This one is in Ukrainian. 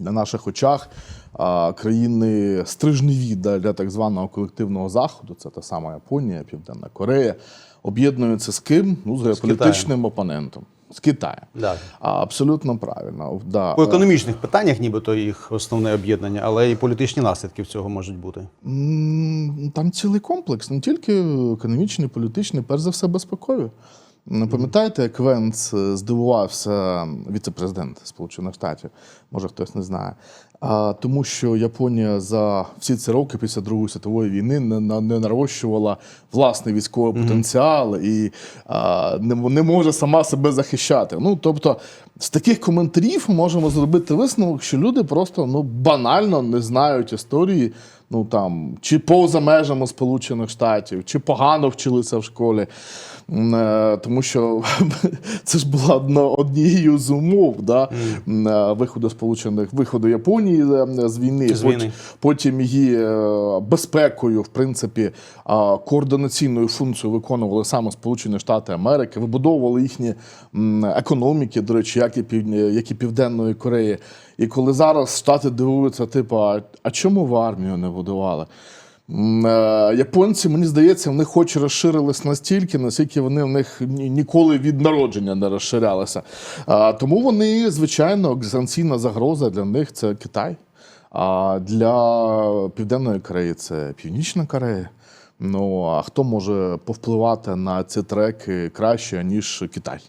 на наших очах а, країни стрижневі для, для так званого колективного заходу, це та сама Японія, Південна Корея, об'єднуються з ким? Ну, з геополітичним опонентом. З Китаєм. Так. А, абсолютно правильно. Да. По економічних питаннях, нібито їх основне об'єднання, але і політичні наслідки в цього можуть бути. Там цілий комплекс, не тільки економічний, політичний, перш за все безпекові. Не Пам'ятаєте, як Венц е, здивувався віце-президент Сполучених Штатів, може хтось не знає. А, тому що Японія за всі ці роки після Другої світової війни не, не нарощувала власний військовий потенціал і а, не, не може сама себе захищати. Ну тобто, з таких коментарів можемо зробити висновок, що люди просто ну банально не знають історії. Ну там чи поза межами Сполучених Штатів, чи погано вчилися в школі. Е, Тому що це ж була однією з умов да, е, виходу Сполучених виходу Японії е, з війни. З війни. Потім її безпекою, в принципі, координаційною функцією виконували саме Сполучені Штати Америки, вибудовували їхні економіки, до речі, як і, як і Південної Кореї. І коли зараз Штати дивуються, типу, а, чому в армію не будували? Е, Японці, мені здається, в них хоч розширились настільки, наскільки вони в них ніколи від народження не розширялися. Тому вони, звичайно, екзистенційна загроза для них це Китай. А для Південної Кореї це Північна Корея. Ну а хто може повпливати на ці треки краще, ніж Китай?